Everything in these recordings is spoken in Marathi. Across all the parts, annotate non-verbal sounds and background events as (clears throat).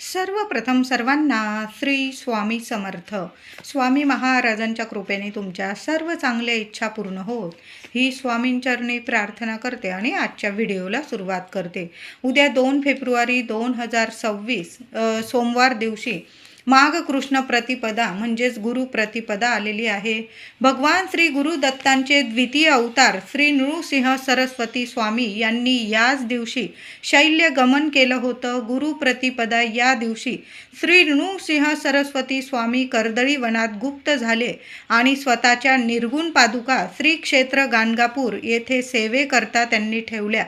सर्वप्रथम सर्वांना श्री स्वामी समर्थ. स्वामी महाराजांच्या कृपेने तुमच्या सर्व चांगल्या इच्छा पूर्ण होत. ही स्वामींचरणी प्रार्थना करते आणि आजच्या व्हिडिओला सुरुवात करते. उद्या दोन फेब्रुवारी दोन हजार सव्वीस सोमवार दिवशी माघ कृष्ण प्रतिपदा म्हणजेच गुरु प्रतिपदा आलेली आहे. भगवान श्री गुरु दत्तांचे द्वितीय अवतार श्री नृसिंह सरस्वती स्वामी यांनी याच दिवशी शैल्य गमन केलं होतं. गुरु प्रतिपदा या दिवशी श्री नृसिंह सरस्वती स्वामी कर्दळी वनात गुप्त झाले आणि स्वतःच्या निर्गुण पादुका श्री क्षेत्र गाणगापूर येथे सेवेकरता त्यांनी ठेवल्या.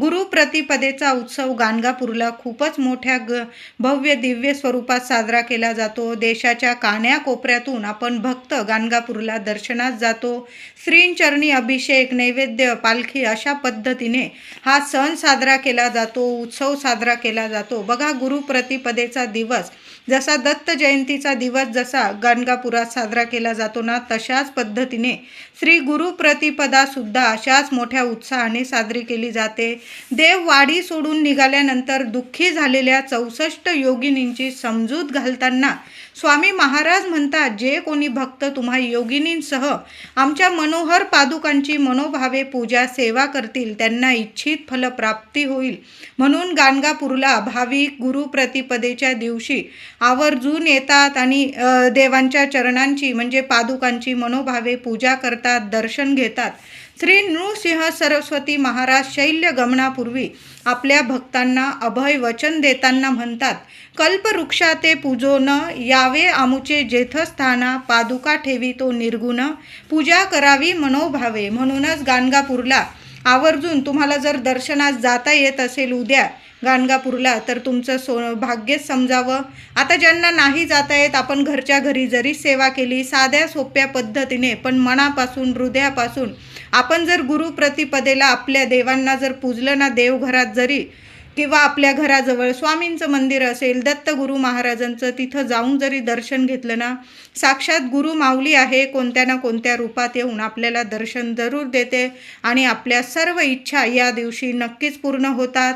गुरुप्रतिपदेचा उत्सव गाणगापूरला खूपच मोठ्या ग भव्य दिव्य स्वरूपात साजरा केला जातो. देशाच्या कान्याकोपऱ्यातून आपण भक्त गाणगापूरला दर्शनास जातो. श्रींचरणी अभिषेक नैवेद्य पालखी अशा पद्धतीने हा सण साजरा केला जातो उत्सव साजरा केला जातो. बघा गुरुप्रतिपदेचा दिवस. जसा दत्त जयंतीचा दिवस जसा गाणगापुरात साजरा केला जातो ना तशाच पद्धतीने श्री गुरु सुद्धा अशाच मोठ्या उत्साहाने साजरी केली जाते. देव वाडी सोडून निघाल्यानंतर दुःखी झालेल्या चौसष्ट योगिनींची समजूत घालताना स्वामी महाराज म्हणतात जे कोणी भक्त तुम्हा योगिनींसह आमच्या मनोहर पादुकांची मनोभावे पूजा सेवा करतील त्यांना इच्छित फलप्राप्ती होईल. म्हणून गाणगापूरला भाविक गुरु प्रतिपदेच्या दिवशी आवर्जून येतात आणि देवांच्या चरणांची म्हणजे पादुकांची मनोभावे पूजा करतात दर्शन घेतात. श्री नृसिंह सरस्वती महाराज शैल्य गमनापूर्वी आपल्या भक्तांना अभय वचन देताना म्हणतात कल्पवृक्षा ते पूजोन यावे आमुचे जेथस्थाना पादुका ठेवी तो निर्गुण. पूजा करावी मनोभावे म्हणूनच गाणगापूरला. आवर्जून तुम्हाला जर दर्शनास जाता येत असेल उद्या गाणगापूरला तर तुमचं सो भाग्यच समजावं. आता ज्यांना नाही जाता येत आपण घरच्या घरी जरी सेवा केली साध्या सोप्या पद्धतीने पण मनापासून हृदयापासून आपण जर गुरुप्रतिपदेला आपल्या देवांना जर पूजलं ना देवघरात जरी किंवा आपल्या घराजवळ स्वामींचं मंदिर असेल दत्तगुरू महाराजांचं तिथं जाऊन जरी दर्शन घेतलं ना साक्षात गुरु माऊली आहे कोणत्या ना कोणत्या रूपात येऊन आपल्याला दर्शन जरूर देते आणि आपल्या सर्व इच्छा या दिवशी नक्कीच पूर्ण होतात.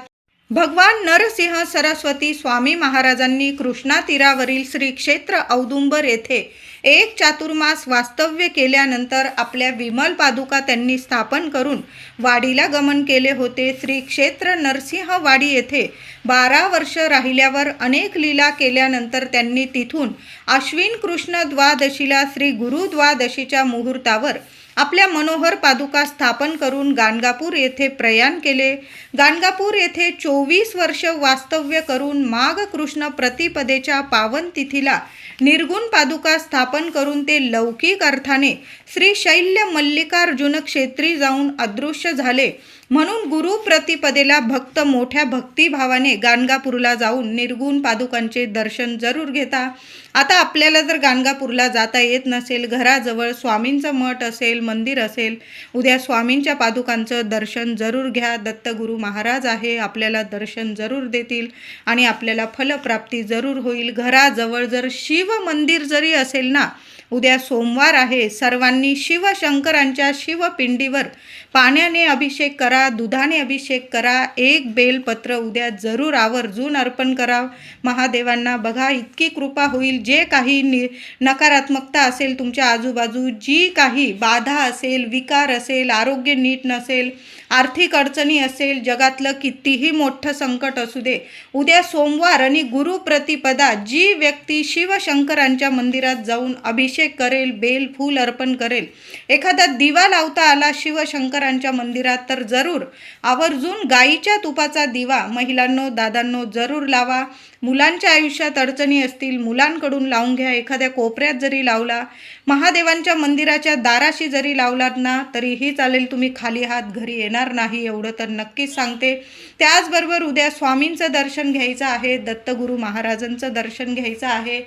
भगवान नरसिंह सरस्वती स्वामी महाराजांनी कृष्णा तीरावरील श्री क्षेत्र औदुंबर येथे एक चातुर्मास वास्तव्य केल्यानंतर आपल्या विमल पादुका त्यांनी स्थापन करून वाडीला गमन केले होते. श्री क्षेत्र नरसिंह वाडी येथे बारा वर्ष राहिल्यावर अनेक लीला केल्यानंतर त्यांनी तिथून अश्विन कृष्ण द्वादशीला श्री गुरु द्वादशीच्या मुहूर्तावर आपल्या मनोहर पादुका स्थापन करून गाणगापूर येथे प्रयाण केले. गाणगापूर येथे चोवीस वर्ष वास्तव्य करून माघ कृष्ण प्रतिपदेच्या पावन तिथीला निर्गुण पादुका स्थापन करून ते लौकिक अर्थाने श्री शैल्य मल्लिकार्जुन क्षेत्री जाऊन अदृश्य झाले. म्हणून गुरु प्रतिपदेला भक्त मोठ्या भक्तिभावाने गाणगापूरला जाऊन निर्गुण पादुकांचे दर्शन जरूर घेता. आता आपल्याला जर गाणगापूरला जाता येत नसेल घराजवळ स्वामींचं मठ असेल मंदिर असेल उद्या स्वामींच्या पादुकांचं दर्शन जरूर घ्या. दत्तगुरू महाराज आहे आपल्याला दर्शन जरूर देतील आणि आपल्याला फलप्राप्ती जरूर होईल. घराजवळ जर शिव मंदिर जरी असेल ना उद्या सोमवार आहे सर्वांनी शिवशंकरांच्या शिवपिंडीवर पाण्याने अभिषेक करा दुधाने अभिषेक करा एक बेलपत्र उद्या जरूर आवर्जून अर्पण करा महादेवांना बघा इतकी कृपा होईल. जे काही नि नकारात्मकता असेल तुमच्या आजूबाजू जी काही बाधा असेल विकार असेल आरोग्य नीट नसेल आर्थिक अडचणी असेल जगातलं कितीही मोठं संकट असू दे उद्या सोमवार आणि गुरुप्रतिपदा जी व्यक्ती शिवशंकरांच्या मंदिरात जाऊन अभिषेक करेल बेल फूल अर्पण करेल एखादा दिवा लावता आला शिवशंकर शिवशंकरांच्या मंदिरात तर जरूर आवर्जून गाईच्या तुपाचा दिवा महिलांनो दादांनो जरूर लावा. मुलांच्या आयुष्यात अडचणी असतील मुलांकडून लावून घ्या. एखाद्या कोपऱ्यात जरी लावला महादेवांच्या मंदिराच्या दाराशी जरी लावलात ना तरीही चालेल तुम्ही खाली हात घरी येणार नाही एवढं तर नक्कीच सांगते. त्याचबरोबर उद्या स्वामींचं दर्शन घ्यायचं आहे दत्तगुरू महाराजांचं दर्शन घ्यायचं आहे.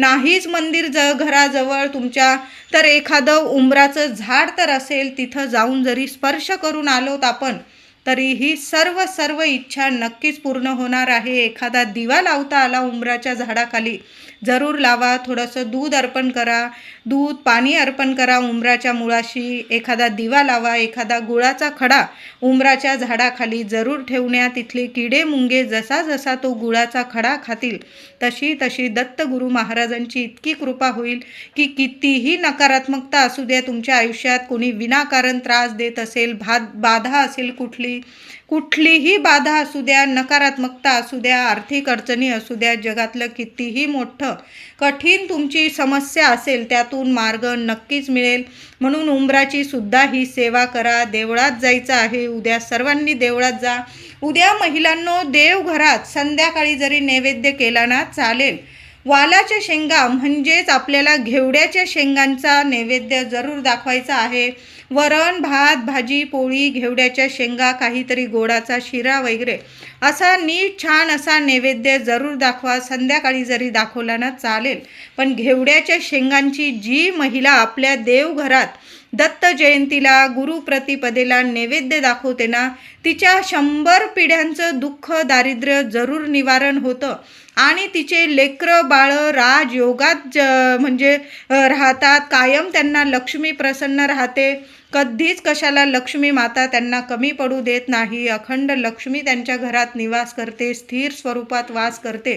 नाहीच मंदिर ज घराजवळ तुमच्या तर एखादं उंबराचं झाड तर असेल तिथं जाऊन जरी स्पर्श करून आलोत आपण तरी ही सर्व सर्व इच्छा नक्कीच पूर्ण होणार आहे. एखादा दिवा लावता आला उंबराच्या झाडाखाली. जरूर लावा थोडंसं दूध अर्पण करा. दूध पाणी अर्पण करा उंबराच्या मुळाशी. एखादा दिवा लावा एखादा गुळाचा खडा उंबराच्या झाडाखाली जरूर ठेवण्या तिथले किडे मुंगे जसा जसा तो गुळाचा खडा खातील तशी तशी दत्तगुरू महाराजांची इतकी कृपा होईल की कितीही नकारात्मकता असू द्या तुमच्या आयुष्यात कोणी विनाकारण त्रास देत असेल भा बाधा असेल कुठली कुठलीही बाधा असू द्या नकारात्मकता असू द्या आर्थिक अडचणी असू द्या जगातलं कितीही मोठं कठीण तुमची समस्या असेल त्यातून मार्ग नक्कीच मिळेल. म्हणून उंबराची सुद्धा ही सेवा करा. देवळात जायचं आहे उद्या सर्वांनी देवळात जा. उद्या महिलांनो देवघरात संध्याकाळी जरी नैवेद्य केला ना चालेल. वालाच्या शेंगा म्हणजेच आपल्याला घेवड्याच्या शेंगांचा नैवेद्य जरूर दाखवायचा आहे. वरण भात भाजी पोळी घेवड्याच्या शेंगा काहीतरी गोडाचा शिरा वगैरे. असा नीट छान असा नैवेद्य जरूर दाखवा. संध्याकाळी जरी दाखवला ना चालेल. पण घेवड्याच्या शेंगांची जी महिला आपल्या देवघरात दत्त जयंतीला गुरुप्रतिपदेला नैवेद्य दाखवते ना तिच्या शंभर पिढ्यांचं दुःख दारिद्र्य जरूर निवारण होतं. आणि तिचे लेकरं बाळं राजयोगात ज म्हणजे राहतात. कायम त्यांना लक्ष्मी प्रसन्न राहते. कधीच कशाला लक्ष्मी माता त्यांना कमी पडू देत नाही. अखंड लक्ष्मी त्यांच्या घरात निवास करते स्थिर स्वरूपात वास करते.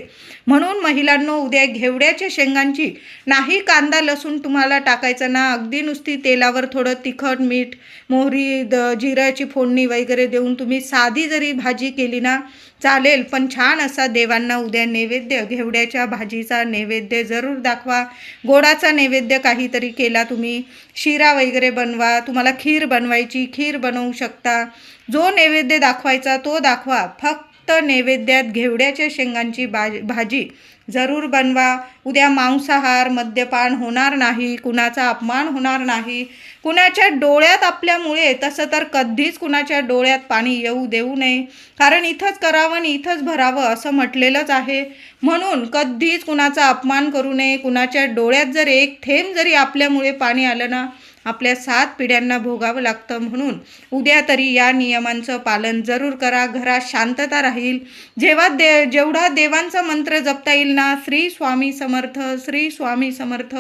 म्हणून महिलांनो उद्या घेवड्याच्या शेंगांची नाही कांदा लसूण तुम्हाला टाकायचं ना? अगदी नुसती तेलावर थोडं तिखट मीठ मोहरी द जिऱ्याची फोडणी वगैरे देऊन तुम्ही साधी जरी भाजी केली ना चालेल. पण छान असा देवांना उद्या नैवेद्य घेवड्याच्या भाजीचा नैवेद्य जरूर दाखवा. गोडाचा नैवेद्य काहीतरी केला तुम्ही. शिरा वगैरे बनवा तुम्हाला खीर बनवायची खीर बनवू शकता. जो नैवेद्य दाखवायचा तो दाखवा. फक्त नैवेद्यात घेवड्याच्या शेंगांची बाज भाजी. जरूर बनवा. उद्या मांसाहार मद्यपान होणार नाही. कुणाचा अपमान होणार नाही. कुणाच्या डोळ्यात आपल्यामुळे तसं तर कधीच कुणाच्या डोळ्यात पाणी येऊ देऊ नये. कारण इथंच करावं आणि इथंच भरावं असं म्हटलेलंच आहे. म्हणून कधीच कुणाचा अपमान करू नये. कुणाच्या डोळ्यात जर एक थेंब जरी आपल्यामुळे पाणी आलं ना आपल्या सात पिढ्यांना भोगावं लागतं म्हणून उद्या तरी या नियमांचं पालन जरूर करा. घरात शांतता राहील. जेव्हा दे जेवढा देवांचा मंत्र जपता येईल ना श्री स्वामी समर्थ श्री स्वामी समर्थ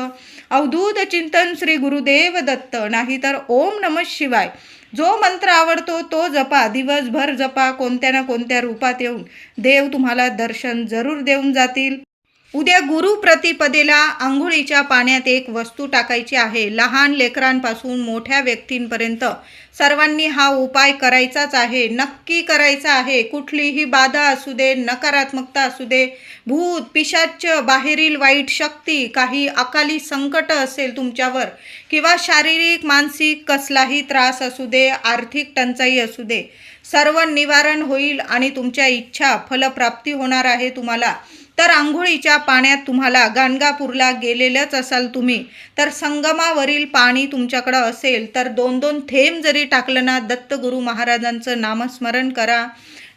अवधूत चिंतन श्री गुरुदेव दत्त नाहीतर ओम नम शिवाय. जो मंत्र आवडतो तो जपा. दिवसभर जपा. कोणत्या ना कोणत्या रूपात येऊन देव तुम्हाला दर्शन जरूर देऊन जातील. उद्या गुरुप्रतिपदेला आंघोळीच्या पाण्यात एक वस्तू टाकायची आहे. लहान लेकरांपासून मोठ्या व्यक्तींपर्यंत सर्वांनी हा उपाय करायचाच आहे. नक्की करायचा आहे. कुठलीही बाधा असू दे नकारात्मकता असू दे भूत पिशाच बाहेरील वाईट शक्ती काही अकाली संकट असेल तुमच्यावर किंवा शारीरिक मानसिक कसलाही त्रास असू दे आर्थिक टंचाई असू दे सर्व निवारण होईल आणि तुमच्या इच्छा फलप्राप्ती होणार आहे तुम्हाला. तर आंघोळीच्या पाण्यात तुम्हाला गाणगापूरला गेलेलंच असाल तुम्ही. तर संगमावरील पाणी तुमच्याकडं असेल तर दोन दोन थेंब जरी टाकलं ना दत्तगुरू महाराजांचं नामस्मरण करा.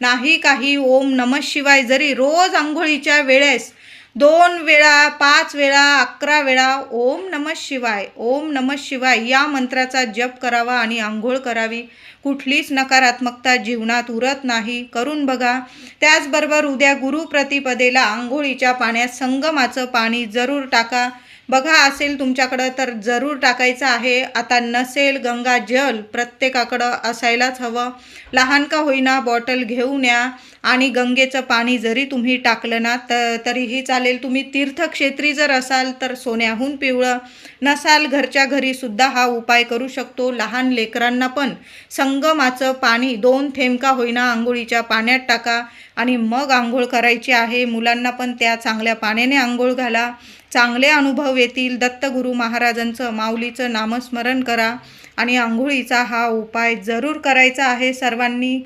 नाही काही ओम नम शिवाय जरी रोज आंघोळीच्या वेळेस दोन वेळा पाच वेळा अकरा वेळा ओम नम शिवाय ओम नम शिवाय या मंत्राचा जप करावा आणि आंघोळ करावी. कुठलीच नकारात्मकता जीवनात उरत नाही. करून बघा. त्याचबरोबर उद्या गुरुप्रतिपदेला आंघोळीच्या पाण्यात संगमाचं पाणी जरूर टाका. बघा असेल तुमच्याकडं तर जरूर टाकायचं आहे. आता नसेल गंगा जल प्रत्येकाकडं असायलाच हवं. लहान का होईना बॉटल घेऊन या आणि गंगेचं पाणी जरी तुम्ही टाकलं ना तर तरीही चालेल. तुम्ही तीर्थक्षेत्री जर असाल तर सोन्याहून पिवळं. नसाल घरच्या घरीसुद्धा हा उपाय करू शकतो. लहान लेकरांना पण संगमाचं पाणी दोन थेंब का होईना आंघोळीच्या पाण्यात टाका. आणि मग आंघोळ करायची आहे. मुलांना पण त्या चांगल्या पाण्याने आंघोळ घाला. चांगले अनुभव येतील. दत्तगुरू महाराजांचं माऊलीचं नामस्मरण करा आणि आंघोळीचा हा उपाय जरूर करायचा आहे सर्वांनी.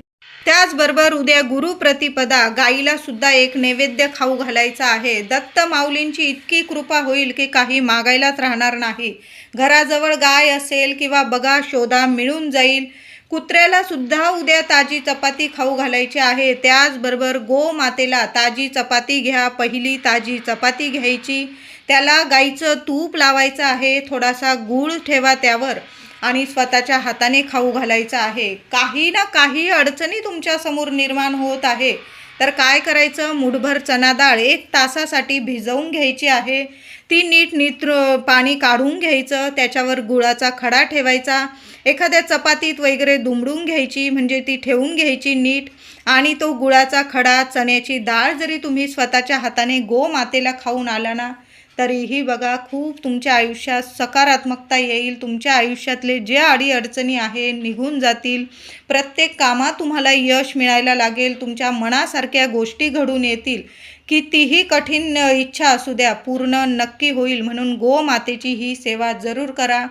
त्याचबरोबर उद्या गुरुप्रतिपदा गाईला सुद्धा एक नैवेद्य खाऊ घालायचा आहे. दत्त माऊलींची इतकी कृपा होईल की काही मागायलाच राहणार नाही. घराजवळ गाय असेल किंवा बघा शोधा मिळून जाईल. कुत्र्याला सुद्धा उद्या ताजी चपाती खाऊ घालायची आहे. त्याचबरोबर गोमातेला ताजी चपाती घ्या. पहिली ताजी चपाती घ्यायची. त्याला गाईचं तूप लावायचं आहे थोडासा गूळ ठेवा त्यावर आणि स्वतःच्या हाताने खाऊ घालायचं आहे. काही ना काही अडचणी तुमच्यासमोर निर्माण होत आहे. तर काय करायचं? मुठभर चना डाळ एक तासासाठी भिजवून घ्यायची आहे. ती नीट नीट पाणी काढून घ्यायचं त्याच्यावर गुळाचा खडा ठेवायचा एखाद्या चपातीत वगैरे दुमडून घ्यायची म्हणजे ती ठेवून घ्यायची नीट आणि तो गुळाचा खडा चण्याची डाळ जरी तुम्ही स्वतःच्या हाताने गोमातेला खाऊन आला ना तरीही बघा खूप तुमच्या आयुष्यात सकारात्मकता येईल. तुमच्या आयुष्यातले जे अडीअडचणी आहे निघून जातील. प्रत्येक कामात तुम्हाला यश मिळायला लागेल. तुमच्या मनासारख्या गोष्टी घडून येतील. कितीही कठीण इच्छा असू द्या पूर्ण नक्की होईल म्हणून गोमातेची ही सेवा जरूर करा.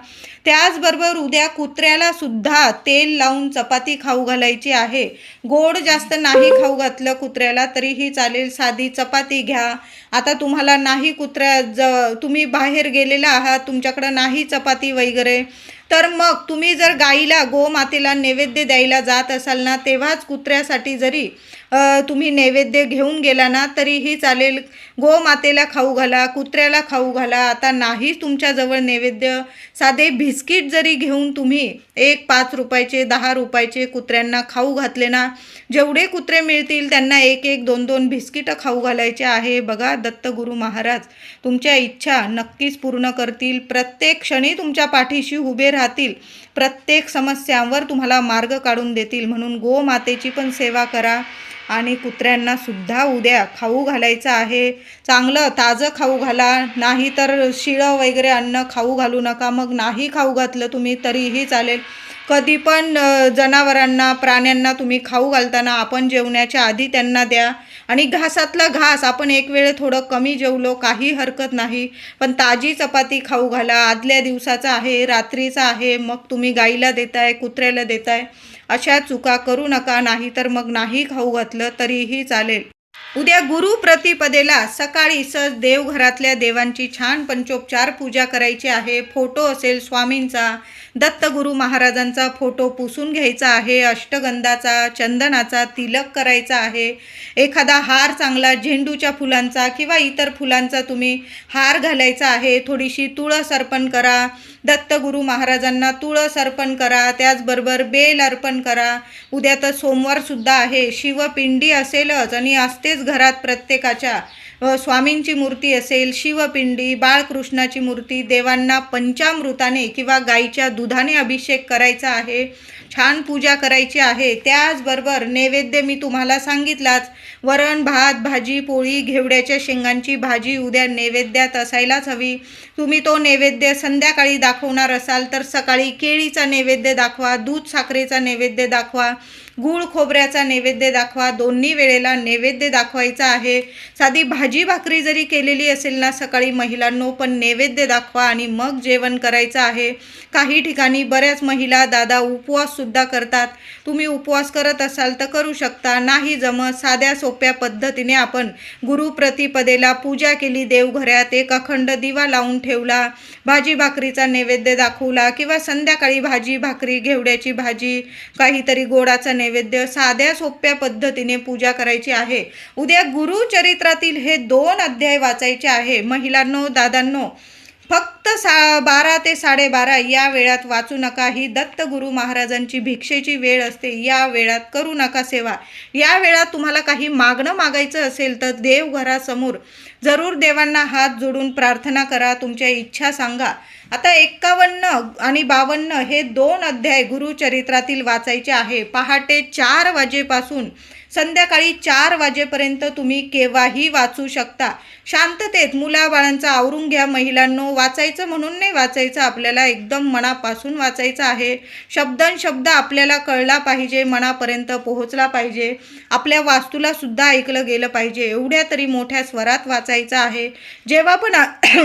त्याचबरोबर उद्या कुत्र्याला सुद्धा तेल लावून चपाती खाऊ घालायची आहे. गोड जास्त नाही खाऊ घातलं कुत्र्याला तरीही चालेल. साधी चपाती घ्या. आता तुम्हाला नाही कुत्र्या ज तुम्ही बाहेर गेलेला आहात तुमच्याकडं नाही चपाती वगैरे तर मग तुम्ही जर गाईला गोमातेला नैवेद्य द्यायला जात असाल ना तेव्हाच कुत्र्यासाठी जरी तुम्ही नैवेद्य घेऊन गेला ना तरीही चालेल. गोमातेला खाऊ घाला कुत्र्याला खाऊ घाला. आता नाही तुमच्याजवळ नैवेद्य. साधे बिस्किट जरी घेऊन तुम्ही एक पाच रुपयाचे दहा रुपयाचे कुत्र्यांना खाऊ घातले ना जेवढे कुत्रे मिळतील त्यांना एक एक दोन दोन बिस्किटं खाऊ घालायचे आहे. बघा दत्तगुरू महाराज तुमच्या इच्छा नक्कीच पूर्ण करतील. प्रत्येक क्षणी तुमच्या पाठीशी उभे राहतील. प्रत्येक समस्यांवर तुम्हाला मार्ग काढून देतील. म्हणून गोमातेची पण सेवा करा. आणि कुत्र्यांना सुद्धा उद्या खाऊ घालायचं आहे. चांगलं ताजं खाऊ घाला. नाही तर शिळं वगैरे अन्न खाऊ घालू नका. मग नाही खाऊ घातलं तुम्ही तरीही चालेल. कधी पण जनावरांना प्राण्यांना तुम्ही खाऊ घालताना आपण जेवण्याच्या आधी त्यांना द्या. आणि घासातला घास आपण एक वेळ थोडं कमी जेवलो काही हरकत नाही. पण ताजी चपाती खाऊ घाला. आदल्या दिवसाचा आहे रात्रीचा आहे. मग तुम्ही गाईला देताय कुत्र्याला देताय. अशा चुका करू नका नाहीतर मग नाही खाऊ घातलं तरीही चालेल. उद्या गुरु प्रतिपदेला सकाळी सहज देवघरातल्या देवांची छान पंचोपचार पूजा करायची आहे. फोटो असेल स्वामींचा दत्तगुरु महाराजांचा फोटो पुसून घ्यायचा आहे. अष्टगंधाचा चंदनाचा तिलक करायचा आहे. एखादा हार चांगला झेंडूच्या फुलांचा किंवा इतर फुलांचा तुम्ही हार घालायचा आहे. थोडीशी तुळस अर्पण करा. दत्तगुरु महाराजांना तुळस अर्पण करा त्याचबरोबर बेल अर्पण करा. उद्या तर सोमवारसुद्धा आहे. शिवपिंडी असेलच आणि असतेच घरात प्रत्येकाच्या. स्वामींची मूर्ती असेल शिवपिंडी बाळकृष्णाची मूर्ती देवांना पंचामृताने किंवा गाईच्या दुधाने अभिषेक करायचा आहे छान पूजा करायची आहे त्याचबरोबर नैवेद्य मी तुम्हाला सांगितलाच. वरण भात भाजी पोळी घेवड्याच्या शेंगांची भाजी उद्या नैवेद्यात असायलाच हवी. तुम्ही तो नैवेद्य संध्याकाळी दाखवणार असाल तर सकाळी केळीचा नैवेद्य दाखवा दूध साखरेचा नैवेद्य दाखवा. गूळ खोबऱ्याचा नैवेद्य दाखवा दोन्ही वेळेला नैवेद्य दाखवायचा आहे. साधी भाजी भाकरी जरी केलेली असेल ना सकाळी महिलांनो पण नैवेद्य दाखवा आणि मग जेवण करायचं आहे. काही ठिकाणी बऱ्याच महिला दादा उपवाससुद्धा करतात. तुम्ही उपवास करत असाल तर करू शकता. नाही जमत साध्या सोप्या पद्धतीने आपण गुरुप्रतिपदेला पूजा केली देवघरात एक अखंड दिवा लावून ठेवला भाजी भाकरीचा नैवेद्य दाखवला किंवा संध्याकाळी भाजी भाकरी घेवड्याची भाजी काहीतरी गोडाचा नैवेद्य साध्या सोप्या पद्धतीने पूजा करायची आहे. उद्या गुरुचरित्रातील हे दोन अध्याय वाचायचे आहे. महिलांनो दादांनो फक्त सा बारा ते साडेबारा या वेळात वाचू नका. ही दत्तगुरू महाराजांची भिक्षेची वेळ असते. या वेळात करू नका सेवा. या वेळात तुम्हाला काही मागणं मागायचं असेल तर देवघरासमोर जरूर देवांना हात जोडून प्रार्थना करा. तुमच्या इच्छा सांगा. आता एक्कावन्न आणि बावन्न हे दोन अध्याय गुरुचरित्रातील वाचायचे आहे. पहाटे चार वाजेपासून संध्याकाळी चार वाजेपर्यंत तुम्ही केव्हाही वाचू शकता. शांततेत मुलाबाळांचा आवरून घ्या महिलांनो. वाचायचं म्हणून नाही वाचायचं आपल्याला एकदम मनापासून वाचायचं आहे. शब्दन शब्द आपल्याला कळला पाहिजे मनापर्यंत पोहोचला पाहिजे. आपल्या वास्तूला सुद्धा ऐकलं गेलं पाहिजे. एवढ्या तरी मोठ्या स्वरात वाचायचं आहे. जेव्हा पण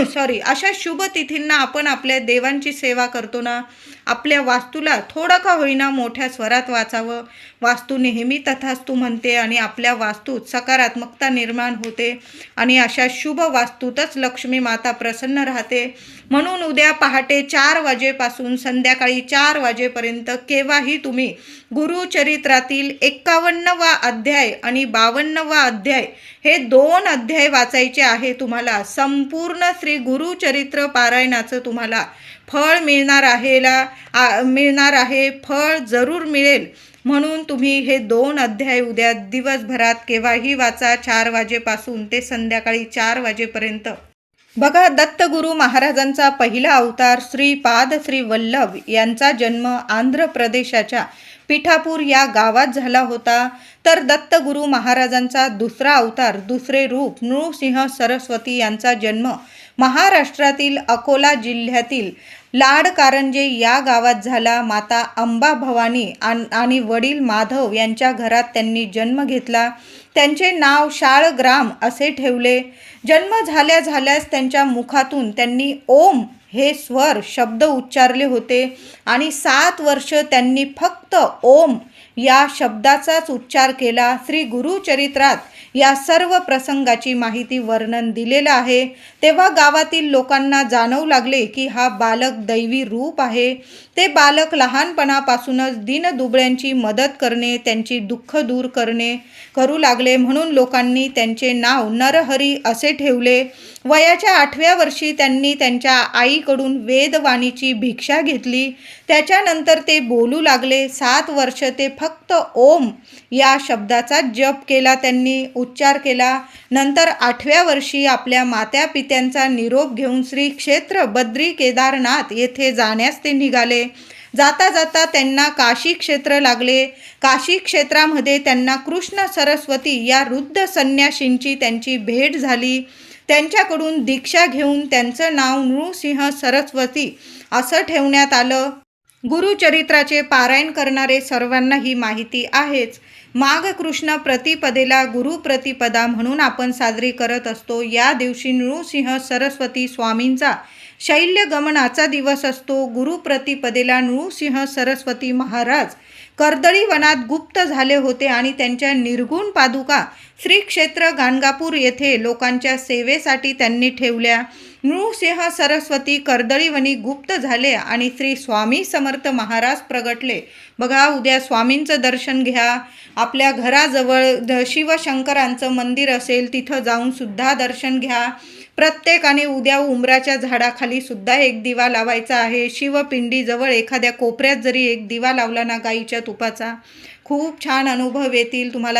सॉरी (clears throat) अशा शुभ तिथींना आपण आपल्या देवांची सेवा करतो ना आपल्या वास्तूला थोडं का होईना मोठ्या स्वरात वाचावं. वास्तू नेहमी तथास्तू म्हण बनते आणि आपल्या वास्तूत सकारात्मकता निर्माण होते आणि अशा शुभ वास्तूतच लक्ष्मी माता प्रसन्न राहते. म्हणून उद्या पहाटे चार वाजेपासून संध्याकाळी चार वाजेपर्यंत केव्हाही तुम्ही गुरुचरित्रातील एक्कावन्नवा अध्याय आणि बावन्नवा अध्याय हे दोन अध्याय वाचायचे आहे तुम्हाला. संपूर्ण श्री गुरुचरित्र पारायणाचं तुम्हाला फळ मिळणार आहेला आ- मिळणार आहे फळ जरूर मिळेल. म्हणून तुम्ही हे दोन अध्याय उद्या दिवसभरात केव्हाही वाचा चार वाजेपासून ते संध्याकाळी चार वाजेपर्यंत. बघा दत्तगुरू महाराजांचा पहिला अवतार श्री पाद श्री वल्लभ यांचा जन्म आंध्र प्रदेशाच्या पिठापूर या गावात झाला होता. तर दत्तगुरू महाराजांचा दुसरा अवतार दुसरे रूप नृसिंह सरस्वती यांचा जन्म महाराष्ट्रातील अकोला जिल्ह्यातील लाड कारंजे या गावात झाला माता अंबा भवानी आणि वडील माधव यांच्या घरात त्यांनी जन्म घेतला. त्यांचे नाव शाळग्राम असे ठेवले. जन्म झाल्या झाल्यास त्यांच्या मुखातून त्यांनी ओम हे स्वर शब्द उच्चारले होते आणि सात वर्ष त्यांनी फक्त ओम या शब्दाचाच उच्चार केला. श्री गुरुचरित्रात या सर्व प्रसंगाची माहिती वर्णन दिलेलं आहे. तेव्हा गावातील लोकांना जाणवू लागले की हा बालक दैवी रूप आहे. ते बालक लहानपणापासूनच दिनदुबळ्यांची मदत करणे त्यांची दुःख दूर करणे करू लागले. म्हणून लोकांनी त्यांचे नाव नरहरी असे ठेवले. वयाच्या आठव्या वर्षी त्यांनी त्यांच्या आईकडून वेदवाणीची भिक्षा घेतली. त्याच्यानंतर ते बोलू लागले. सात वर्ष ते फक्त फक्त ओम या शब्दाचा जप केला त्यांनी उच्चार केला. नंतर आठव्या वर्षी आपल्या मात्या पित्यांचा निरोप घेऊन श्री क्षेत्र बद्री केदारनाथ येथे जाण्यास ते निघाले. जाता जाता त्यांना काशी क्षेत्र लागले. काशी क्षेत्रामध्ये त्यांना कृष्ण सरस्वती या रुद्ध संन्याशींची त्यांची भेट झाली. त्यांच्याकडून दीक्षा घेऊन त्यांचं नाव नृसिंह सरस्वती असं ठेवण्यात आलं. गुरुचरित्राचे पारायण करणारे सर्वांना ही माहिती आहेच. माघ कृष्ण प्रतिपदेला गुरुप्रतिपदा म्हणून आपण साजरी करत असतो. या दिवशी नृसिंह सरस्वती स्वामींचा शैल्यगमनाचा दिवस असतो. गुरुप्रतिपदेला नृसिंह सरस्वती महाराज कर्दळी वनात गुप्त झाले होते आणि त्यांच्या निर्गुण पादुका श्री क्षेत्र गाणगापूर येथे लोकांच्या सेवेसाठी त्यांनी ठेवल्या. नृसिंह सरस्वती कर्दळीवनी गुप्त झाले आणि श्री स्वामी समर्थ महाराज प्रगटले. बघा उद्या स्वामींचं दर्शन घ्या. आपल्या घराजवळ शिवशंकरांचं मंदिर असेल तिथं जाऊन सुद्धा दर्शन घ्या. प्रत्येकाने उद्या उमराच्या झाडाखाली सुद्धा एक दिवा लावायचा आहे. शिवपिंडीजवळ एखाद्या कोपऱ्यात जरी एक दिवा लावला ना गाईच्या तुपाचा. खूप छान अनुभव येतील तुम्हाला.